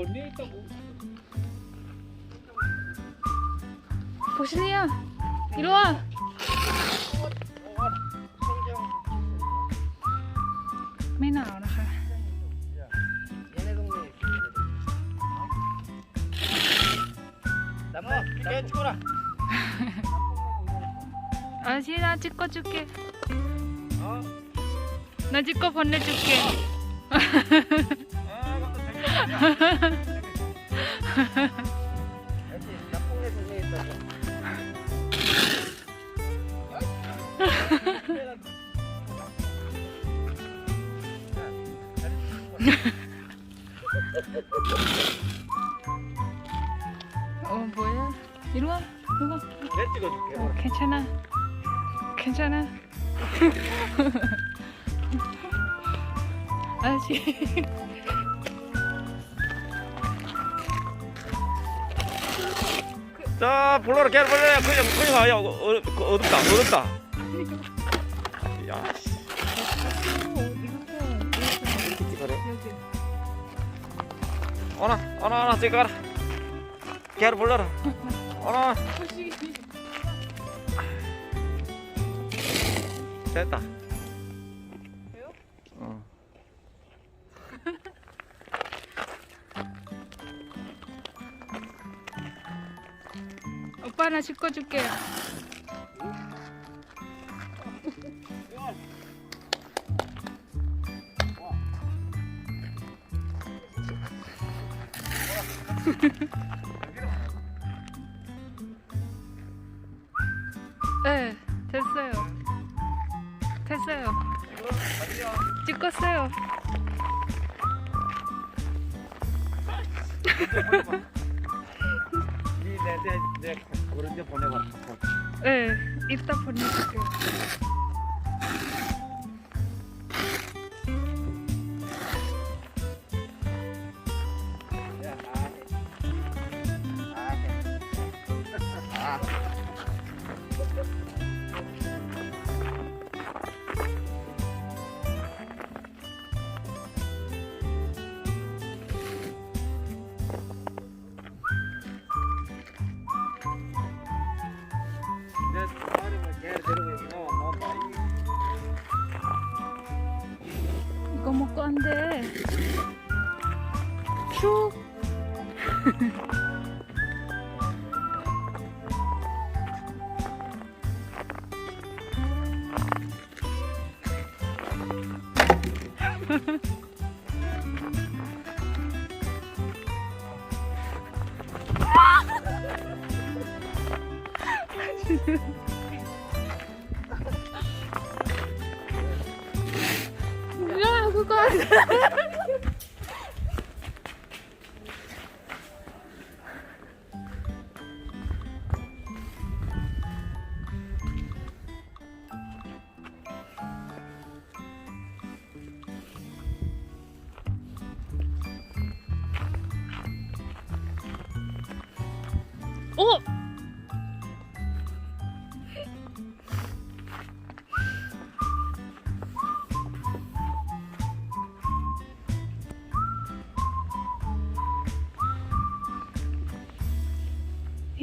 뭔일 있다고? 보실래요? 이리 와. 찍어라. 아, 아 시나 찍어줄게. 어? 나 찍고 보내줄게. 어. 어 뭐야? 이리 와. 이리 와. 내 찍어줄게. 어, 괜찮아. 괜찮아. 아저 씨. 자, 불러라, 걔 불러라. 그냥, 그냥 와요. 어, 어, 그 어둡다, 어둡다. 야, 씨. 이렇게 찍어래. 오나, 오나, 오나, 찍어라. 걔를 불러라. 오나. 됐다. 오빠 나 찍어줄게. 네, 됐어요. 됐어요. 찍었어요. 네, 내, 내, 내, 그런 데 보내봐라. 네, 이따 보내줄게요. 哈哈。啊！哈哈哈哈哈。你让我过来。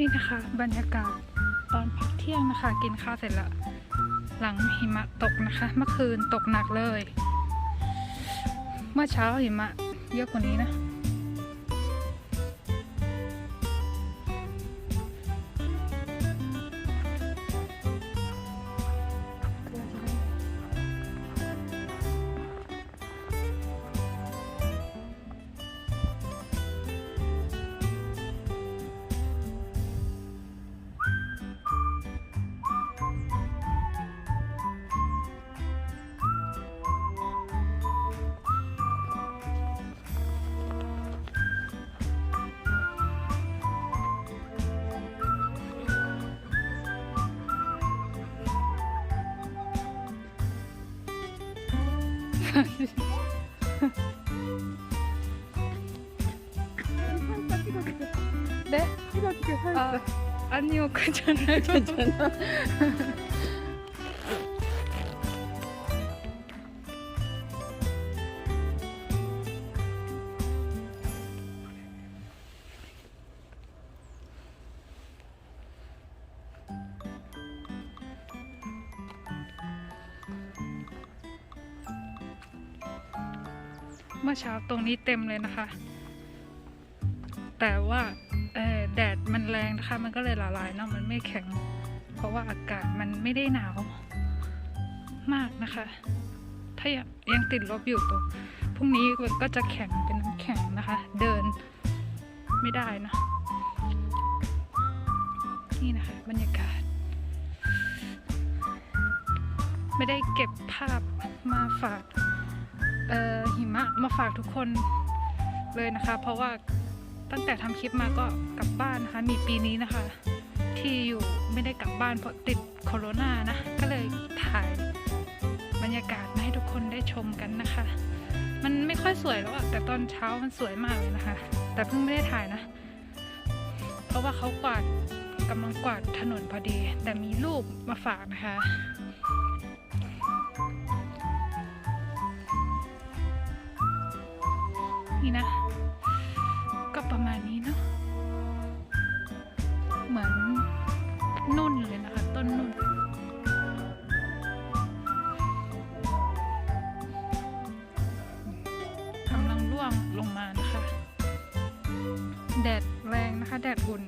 นี่นะคะ บรรยากาศตอนพักเที่ยงนะคะ กินข้าวเสร็จละหลังหิมะตกนะคะ เมื่อคืนตกหนักเลย เมื่อเช้าหิมะเยอะกว่านี้นะ 네? 찍어줄게 아, 살짝 아니요, 괜찮아요. 괜찮아 เมื่อเช้าตรงนี้เต็มเลยนะคะ แต่ว่าแดดมันแรงนะคะ มันก็เลยละลายเนาะมันไม่แข็ง เพราะว่าอากาศมันไม่ได้หนาวมากนะคะ ถ้ายังยังติดลบอยู่ตัวพรุ่งนี้มันก็จะแข็งเป็นน้ำแข็งนะคะ เดินไม่ได้นะ นี่นะคะ บรรยากาศ ไม่ได้เก็บภาพมาฝาก เอ่อหิมะมาฝากทุกคนเลยนะคะ เพราะว่าตั้งแต่ทำคลิปมาก็กลับบ้านนะคะ มีปีนี้นะคะ ที่อยู่ไม่ได้กลับบ้านเพราะติดโควิดนะ ก็เลยถ่ายบรรยากาศมาให้ทุกคนได้ชมกันนะคะ มันไม่ค่อยสวยแล้วอะแต่ตอนเช้ามันสวยมากเลยนะคะ แต่เพิ่งไม่ได้ถ่ายนะ เพราะว่าเขากวาดกำลังกวาดถนนพอดี แต่มีรูปมาฝากนะคะ นี่นะ ก็ประมาณนี้เนาะเหมือนนุ่นเลยนะคะ ต้นนุ่น กำลังร่วงลงมานะคะ แดดแรงนะคะ แดดอุ่น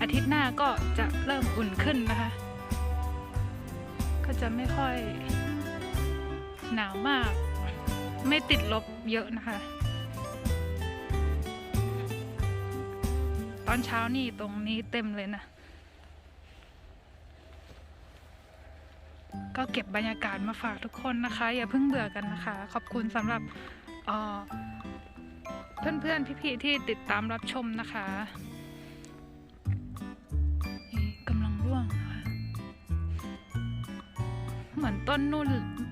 อาทิตย์หน้าก็จะเริ่มอุ่นขึ้นนะคะ ก็จะไม่ค่อยหนาวมาก ไม่ติดลบเยอะนะคะ ตอนเช้านี่ตรงนี้เต็มเลยนะ ก็เก็บบรรยากาศมาฝากทุกคนนะคะ อย่าเพิ่งเบื่อกันนะคะ ขอบคุณสำหรับเอ่อเพื่อนๆพี่ๆที่ติดตามรับชมนะคะนี่กำลังร่วงนะคะเหมือนต้นนุ่น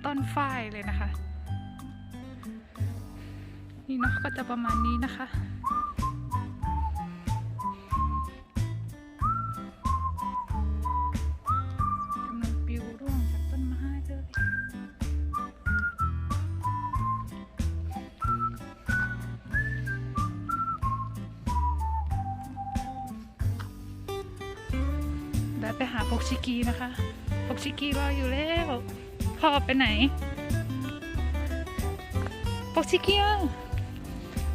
ต้นฝ้ายเลยนะคะ นี่เนาะก็จะประมาณนี้นะคะ ไปหาพกชิกีนะคะพกชิกีรออยู่แล้วพ่อไปไหนพกชิกีอะ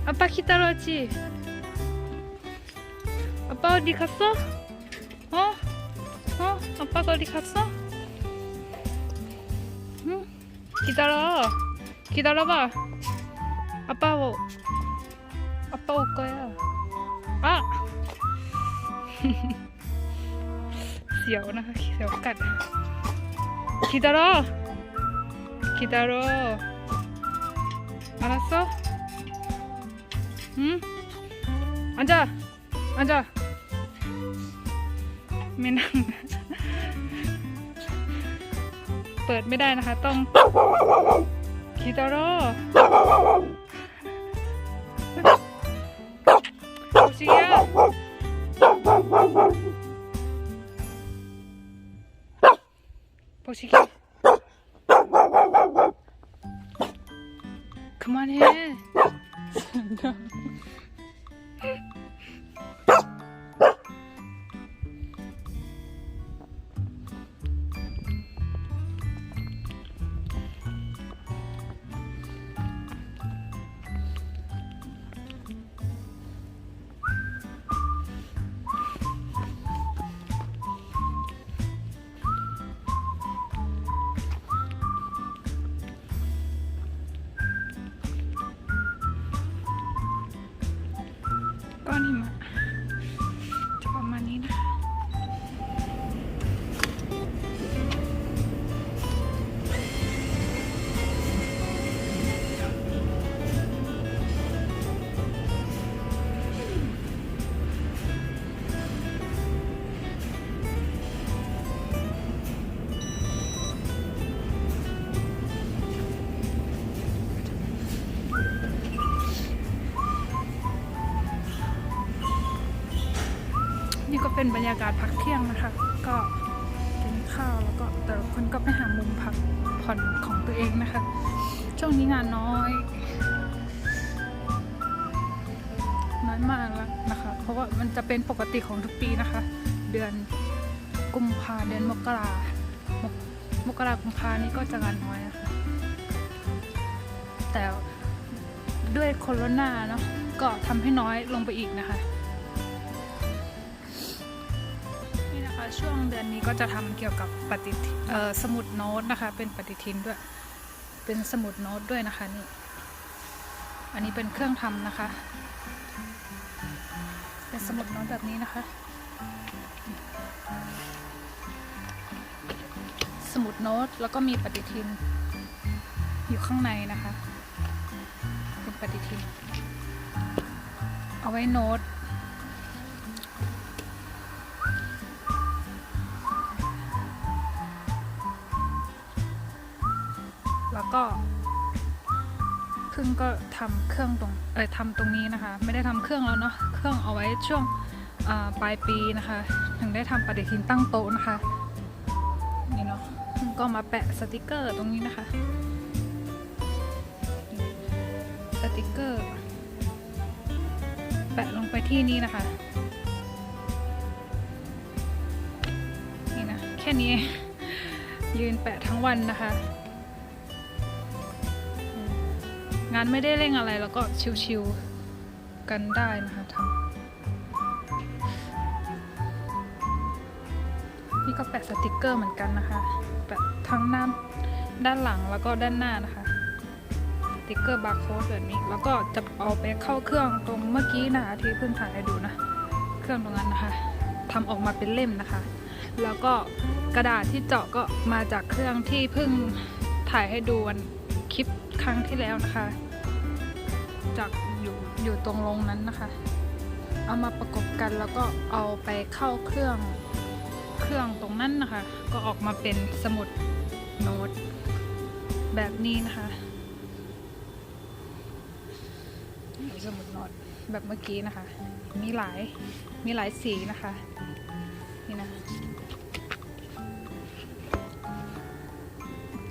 อาปาคิตารอจิอาปาดิคัสโซโอ้โอ้อาปาก็ดิคัสโซฮึมคิตารอคิตารอบ่ะอาปาโออาปาโอโกะอะ เขียวนะคะเขียวกัดคิตาโร่คิตาโร่อะไรซะอืมอันจ้าอันจ้าไม่นั่ง เปิดไม่ได้นะคะ ต้องคิตาโร่ 보시기. 그만해. ก้อน เป็นบรรยากาศพักเที่ยงนะคะ ก็กินข้าวแล้วก็แต่ละคนก็ไปหามุมพักผ่อนของตัวเองนะคะ ช่วงนี้งานน้อย น้อยมากแล้วนะคะ เพราะว่ามันจะเป็นปกติของทุกปีนะคะ เดือนกุมภาเดือนมกรามกมกรากุมภานี่ก็จะงานน้อยนะคะ แต่ด้วยโคโรนาเนาะก็ทำให้น้อยลงไปอีกนะคะ ช่วงเดือนนี้ก็จะทำเกี่ยวกับปฏิทินเอ่อสมุดโน้ตนะคะ เป็นปฏิทินด้วย เป็นสมุดโน้ตด้วยนะคะนี่ อันนี้เป็นเครื่องทำนะคะ เป็นสมุดโน้ตแบบนี้นะคะ สมุดโน้ตแล้วก็มีปฏิทิน อยู่ข้างในนะคะ เป็นปฏิทิน เอาไว้โน้ต แล้วก็เพิ่งก็ทำเครื่องตรงเออทำตรงนี้นะคะ ไม่ได้ทำเครื่องแล้วเนาะเครื่องเอาไว้ช่วงปลายปีนะคะ ถึงได้ทำปฏิทินตั้งโต๊ะนะคะนี่เนาะเพิ่งก็มาแปะสติกเกอร์ตรงนี้นะคะสติกเกอร์ แปะลงไปที่นี่นะคะนี่นะแค่นี้ยืนแปะทั้งวันนะคะ งานไม่ได้เร่งอะไรแล้วก็ชิวๆกันได้นะคะทำนี่ก็แปะสติกเกอร์เหมือนกันนะคะ แปะทั้งด้านด้านหลังแล้วก็ด้านหน้านะคะสติกเกอร์บาร์โค้ดแบบนี้ แล้วก็จะเอาไปเข้าเครื่องตรงเมื่อกี้นะคะที่เพิ่งถ่ายให้ดูนะ เครื่องตรงนั้นนะคะทำออกมาเป็นเล่มนะคะ แล้วก็กระดาษที่เจาะก็มาจากเครื่องที่เพิ่งถ่ายให้ดูวัน รั้งที่แล้วนะคะ จากอยู่อยู่ตรงลงนั้นนะคะ เอามาประกบกันแล้วก็เอาไปเข้าเครื่องเครื่องตรงนั้นนะคะ ก็ออกมาเป็นสมุดโน้ตแบบนี้นะคะสมุดโน้ตแบบเมื่อกี้นะคะ มีหลายมีหลายสีนะคะนี่นะ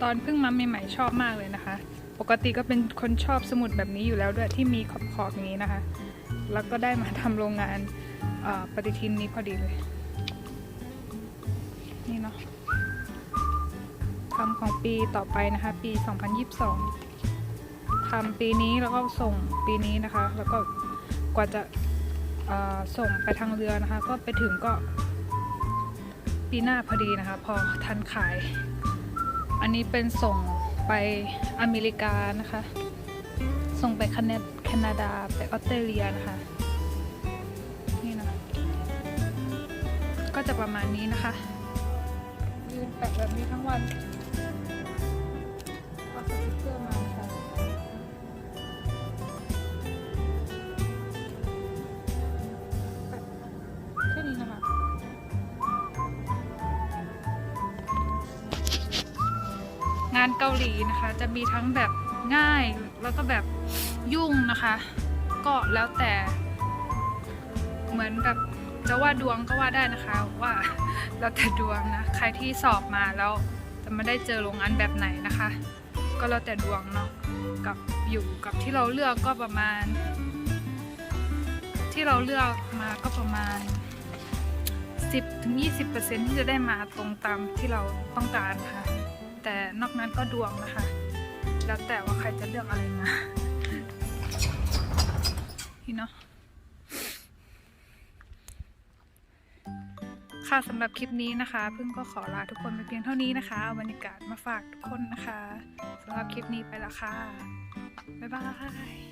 ตอนเพิ่งมาใหม่ๆชอบมากเลยนะคะ ปกติก็เป็นคนชอบสมุดแบบนี้อยู่แล้วด้วยที่มีขอบๆอย่างนี้นะคะ แล้วก็ได้มาทำโรงงานปฏิทินนี้พอดีเลย นี่เนาะทำของปีต่อไปนะคะ ปี 2022ทำปีนี้แล้วก็ส่งปีนี้นะคะ แล้วก็กว่าจะส่งไปทางเรือนะคะ ก็ไปถึงก็ปีหน้าพอดีนะคะ พอทันขาย อันนี้เป็นส่ง ไปอเมริกานะคะ ส่งไปแคนาดาไปออสเตรเลียนะคะ นี่นะ ก็จะประมาณนี้นะคะ ยืนแปะแบบนี้ทั้งวันานเกาหลีนะคะ จะมีทั้งแบบง่ายแล้วก็แบบยุ่งนะคะ ก็แล้วแต่ เหมือนกับจะว่าดวงก็ว่าได้นะคะว่าแล้วแต่ดวงนะใครที่สอบมาแล้วจะไม่ได้เจอโรงงานแบบไหนนะคะ ก็แล้วแต่ดวงเนาะกับอยู่กับที่เราเลือกก็ประมาณ ที่เราเลือกมาก็ประมาณ 10ถึง20%ที่จะได้มาตรงตามที่เราต้องการค่ะ แต่นอกนั้นก็ดวงนะคะ แล้วแต่ว่าใครจะเลือกอะไรมานี่เนาะค่ะสำหรับคลิปนี้นะคะเพิ่งก็ขอลาทุกคนไปเพียงเท่านี้นะคะเอาบรรยากาศมาฝากทุกคนนะคะสำหรับคลิปนี้ไปละค่ะ บ๊ายบาย